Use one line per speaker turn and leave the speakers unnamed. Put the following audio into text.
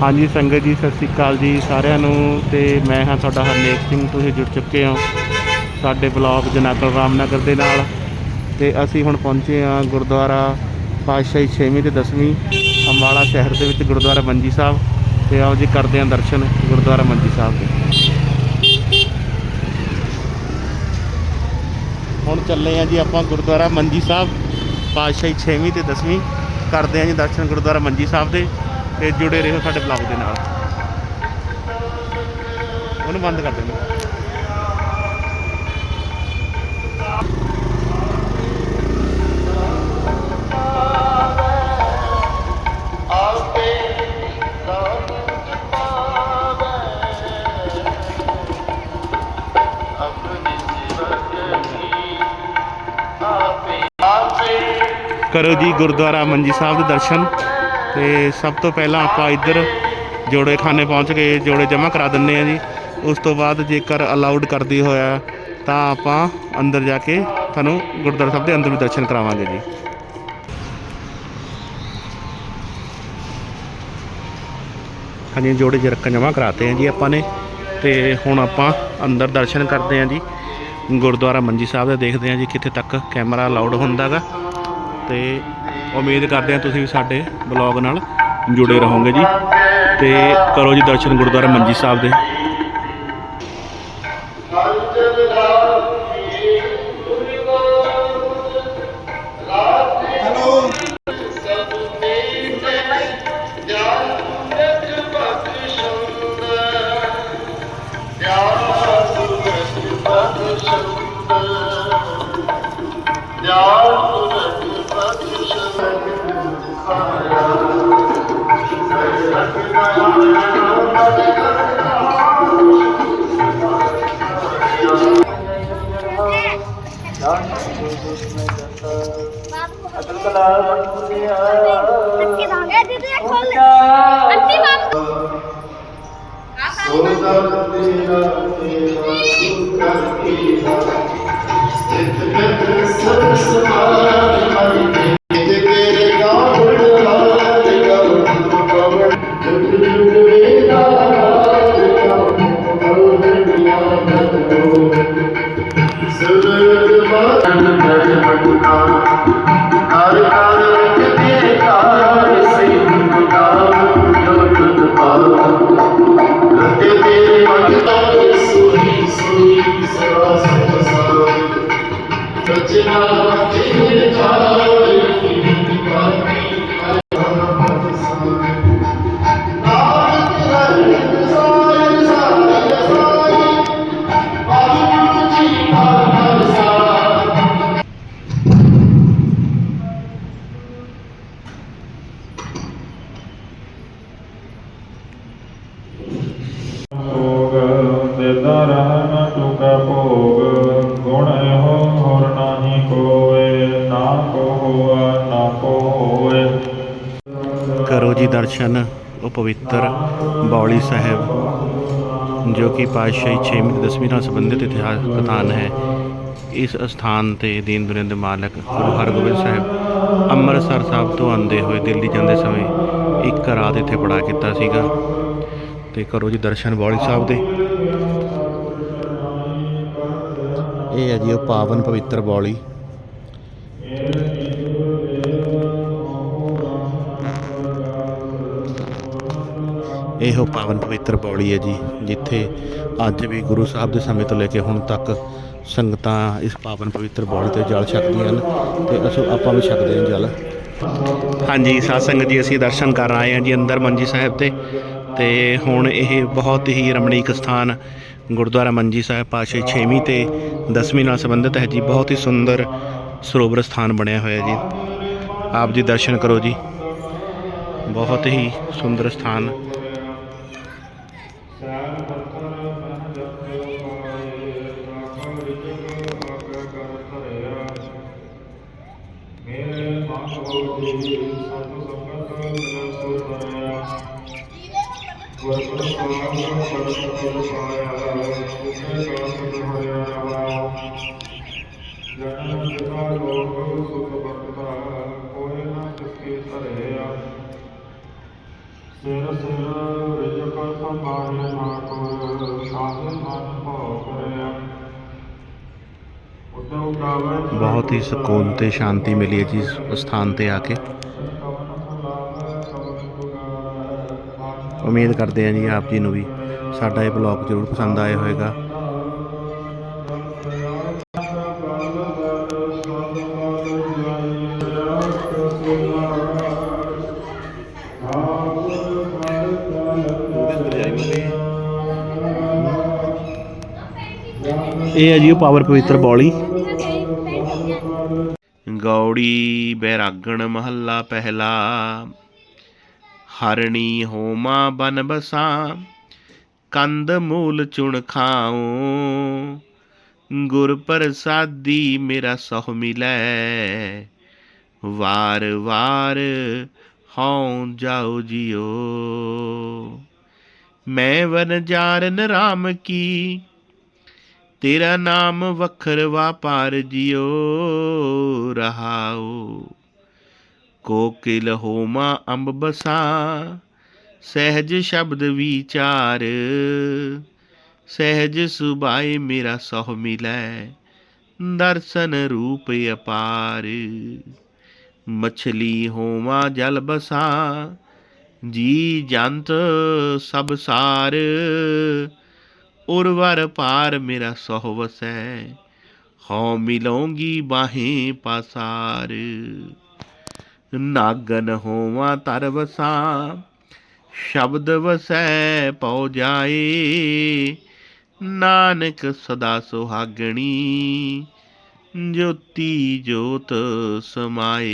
ਹਾਂਜੀ, ਸੰਗਤ ਜੀ, ਸਤਿ ਸ੍ਰੀ ਅਕਾਲ ਜੀ ਸਾਰਿਆਂ ਨੂੰ ਤੇ ਮੈਂ ਹਾਂ ਤੁਹਾਡਾ ਹਰਨੇਕ ਸਿੰਘ, ਤੁਸੀਂ ਜੁੜ ਚੁੱਕੇ ਹੋ ਸਾਡੇ ਬਲਾਕ ਜਨਾਕਲ ਰਾਮਨਗਰ ਦੇ ਨਾਲ ਤੇ ਅਸੀਂ ਹੁਣ ਪਹੁੰਚੇ ਹਾਂ ਗੁਰਦੁਆਰਾ ਪਾਤਸ਼ਾਹੀ 6ਵੀਂ ਤੇ 10ਵੀਂ ਅੰਬਾਲਾ ਸ਼ਹਿਰ ਦੇ ਵਿੱਚ ਗੁਰਦੁਆਰਾ ਮੰਜੀ ਸਾਹਿਬ ਤੇ ਆਓ ਜੀ ਕਰਦੇ ਹਾਂ ਦਰਸ਼ਨ ਗੁਰਦੁਆਰਾ ਮੰਜੀ ਸਾਹਿਬ ਦੇ। ਹੁਣ ਚੱਲੇ ਹਾਂ ਜੀ ਆਪਾਂ ਗੁਰਦੁਆਰਾ ਮੰਜੀ ਸਾਹਿਬ, ਪਾਤਸ਼ਾਹੀ 6ਵੀਂ ਤੇ 10ਵੀਂ ਕਰਦੇ ਹਾਂ ਜੀ ਦਰਸ਼ਨ ਗੁਰਦੁਆਰਾ ਮੰਜੀ ਸਾਹਿਬ ਦੇ। ਤੇ ਜੁੜੇ ਰਹੋ ਸਾਡੇ ਬਲੌਗ ਦੇ ਨਾਲ। ਉਹਨੂੰ ਬੰਦ ਕਰ ਦੇਣਾ ਕਰੋ ਜੀ ਗੁਰਦੁਆਰਾ ਮੰਜੀ ਸਾਹਿਬ ਦੇ ਦਰਸ਼ਨ। ਤੇ ਸਭ ਤੋਂ ਪਹਿਲਾਂ ਆਪਾਂ ਇੱਧਰ ਜੋੜੇ ਖਾਨੇ ਪਹੁੰਚ ਕੇ ਜੋੜੇ ਜਮ੍ਹਾਂ ਕਰਾ ਦਿੰਨੇ ਆ ਜੀ। ਉਸ ਤੋਂ ਬਾਅਦ ਜੇਕਰ ਅਲਾਉਡ ਕਰਦੀ ਹੋਇਆ, ਤਾਂ ਆਪਾਂ ਅੰਦਰ ਜਾ ਕੇ ਤੁਹਾਨੂੰ ਗੁਰਦੁਆਰਾ ਸਾਹਿਬ ਦੇ ਅੰਦਰ ਵੀ ਦਰਸ਼ਨ ਕਰਾਵਾਂਗੇ ਜੀ। ਹਾਂਜੀ ਜੋੜੇ ਜਰਕਨ ਜਮ੍ਹਾਂ ਕਰਾਤੇ ਆ ਜੀ ਆਪਾਂ ਨੇ। ਤੇ ਹੁਣ ਆਪਾਂ ਅੰਦਰ ਦਰਸ਼ਨ ਕਰਦੇ ਆ ਜੀ। ਗੁਰਦੁਆਰਾ ਮੰਜੀ ਸਾਹਿਬ ਦਾ ਦੇਖਦੇ ਆ ਜੀ ਕਿੱਥੇ ਤੱਕ ਕੈਮਰਾ ਅਲਾਉਡ ਹੁੰਦਾਗਾ ਤੇ ਉਮੀਦ ਕਰਦੇ ਹਾਂ ਤੁਸੀਂ ਵੀ ਸਾਡੇ ਬਲੌਗ ਨਾਲ ਜੁੜੇ ਰਹੋਗੇ ਜੀ। ਤੇ ਕਰੋ ਜੀ ਦਰਸ਼ਨ ਗੁਰਦੁਆਰਾ ਮੰਜੀ ਸਾਹਿਬ ਦੇ।
ਅੱਗੇ ਦਾਂਗੇ ਦੀਦੀ ਖੋਲ ਅੰਤੀ ਬਾਬੂ
ਹਰ ਕਰੋ ਜੀ
ਦਰਸ਼ਨ, ਉਹ ਪਵਿੱਤਰ ਬੌਲੀ ਸਾਹਿਬ, ਜੋ ਕਿ ਪਾਤਸ਼ਾਹੀ 6ਵੀਂ ਤੇ 10ਵੀਂ ਨਾਲ ਸੰਬੰਧਿਤ ਇਤਿਹਾਸਕ ਸਥਾਨ ਹੈ। ਇਸ ਸਥਾਨ ਤੇ ਦੀਨ ਦੁਨੀਆ ਦੇ ਮਾਲਕ ਗੁਰੂ ਹਰਗੋਬਿੰਦ ਸਾਹਿਬ ਅੰਮ੍ਰਿਤਸਰ ਸਾਹਿਬ ਤੋਂ ਆਉਂਦੇ ਹੋਏ ਦਿੱਲੀ ਜਾਂਦੇ ਸਮੇਂ ਇੱਕ ਰਾਤ ਇੱਥੇ ਪੜਾ ਕੀਤਾ ਸੀਗਾ। ਤੇ ਕਰੋ ਜੀ ਦਰਸ਼ਨ ਬੌਲੀ ਸਾਹਿਬ ਦੇ। ਇਹ ਹੈ ਜੀ ਉਹ ਪਾਵਨ ਪਵਿੱਤਰ ਬੌਲੀ ਇਹੋ ਪਾਵਨ ਪਵਿੱਤਰ ਬੌਲੀ ਹੈ ਜੀ, ਜਿੱਥੇ ਅੱਜ ਵੀ ਗੁਰੂ ਸਾਹਿਬ ਦੇ ਸਮੇਂ ਤੋਂ ਲੈ ਕੇ ਹੁਣ ਤੱਕ ਸੰਗਤਾਂ ਇਸ ਪਾਵਨ ਪਵਿੱਤਰ ਬੌਲੀ ਤੇ ਜਲ ਛਕਦੀਆਂ ਹਨ ਤੇ ਅਸੀਂ ਆਪਾਂ ਵੀ ਛਕਦੇ ਹਾਂ ਜਲ। ਹਾਂਜੀ, ਸਾਧ ਸੰਗਤ ਜੀ, ਅਸੀਂ ਦਰਸ਼ਨ ਕਰਨ ਆਏ ਹਾਂ ਜੀ ਅੰਦਰ ਮੰਜੀ ਸਾਹਿਬ ਤੇ ਤੇ ਹੁਣ ਇਹ ਬਹੁਤ ਹੀ ਰਮਣੀਕ ਸਥਾਨ ਗੁਰਦੁਆਰਾ ਮੰਜੀ ਸਾਹਿਬ ਪਾਤਸ਼ਾਹੀ 6ਵੀਂ ਤੇ 10ਵੀਂ ਨਾਲ ਸੰਬੰਧਿਤ ਹੈ ਜੀ, ਬਹੁਤ ਹੀ ਸੁੰਦਰ ਸਰੋਵਰ ਸਥਾਨ ਬਣਿਆ ਹੋਇਆ ਜੀ। ਆਪ ਜੀ ਦਰਸ਼ਨ ਕਰੋ ਜੀ। ਬਹੁਤ ਹੀ ਸੁੰਦਰ ਸਥਾਨ
ਰਹਾ ਜਨਮ ਲੋਕ ਸੁਖ ਬਰਤਾ ਕੋਈ ਨਾ ਤਿਸਕੇ ਧਰਿਆ ਸਿਰ ਸਿਰ ਰਿਜਕ ਸੰਭਾਲੇ ਠਾਕੁਰ ਸਾਧਨ ਮਨ ਭਉ ਕਰਿਆ।
ਬਹੁਤ ਹੀ ਸਕੂਨ ਤੇ ਸ਼ਾਂਤੀ ਮਿਲੀ ਹੈ ਜੀ ਇਸ ਸਥਾਨ ਤੇ ਆ ਕੇ। ਉਮੀਦ ਕਰਦੇ ਹਾਂ ਜੀ ਆਪ ਜੀ ਨੂੰ ਵੀ ਸਾਡਾ ਇਹ ਬਲੌਗ ਜ਼ਰੂਰ ਪਸੰਦ ਆਇਆ ਹੋਵੇਗਾ। ਇਹ ਹੈ ਜੀ ਉਹ ਪਾਵਰ ਪਵਿੱਤਰ ਬੌਲੀ। ਗੌੜੀ ਬੈਰਾਗਣ ਮਹੱਲਾ ਪਹਿਲਾ। ਹਰਣੀ ਹੋਮਾ ਬਨ ਬਸਾ। ਕੰਦ ਮੂਲ ਚੁਣ ਖਾਉ। ਗੁਰ ਪ੍ਰਸਾਦੀ ਮੇਰਾ ਸਹੁ ਮਿਲੈ। ਵਾਰ ਵਾਰ ਹਉ ਜਾਉ ਜਿਉ। ਮੈਂ ਵਨ ਜਾਰਨ ਰਾਮ ਕੀ ਤੇਰਾ ਨਾਮ ਵਖਰ ਵਾਪਾਰ ਜਿਓ ਰਹਾਓ ਕੋਕਿਲ ਹੋਮਾ ਅੰਬ ਬਸਾ, ਸਹਿਜ ਸ਼ਬਦ ਵਿਚਾਰ। ਸਹਿਜ ਸੁਭਾਏ ਮੇਰਾ ਸਹੁ ਮਿਲੈ, ਦਰਸ਼ਨ ਰੂਪ ਅਪਾਰ। ਮਛਲੀ ਹੋਵਾ ਜਲ ਬਸਾ, ਜੀ ਜੰਤ ਸਭ ਸਾਰ। ਉਰਵਰ ਪਾਰ ਮੇਰਾ ਸਹੁ। ਵਸੈ ਹਉ ਮਿਲੋਂਗੀ ਬਾਹੇ ਪਾਸਾਰ। ਨਾਗਨ ਹੋਵਾਂ ਤਰ ਵਸਾ ਸ਼ਬਦ ਵਸੈ ਪਉ ਜਾਏ। ਨਾਨਕ ਸਦਾ ਸੁਹਾਗਣੀ। ਜੋਤੀ ਜੋਤ ਸਮਾਏ।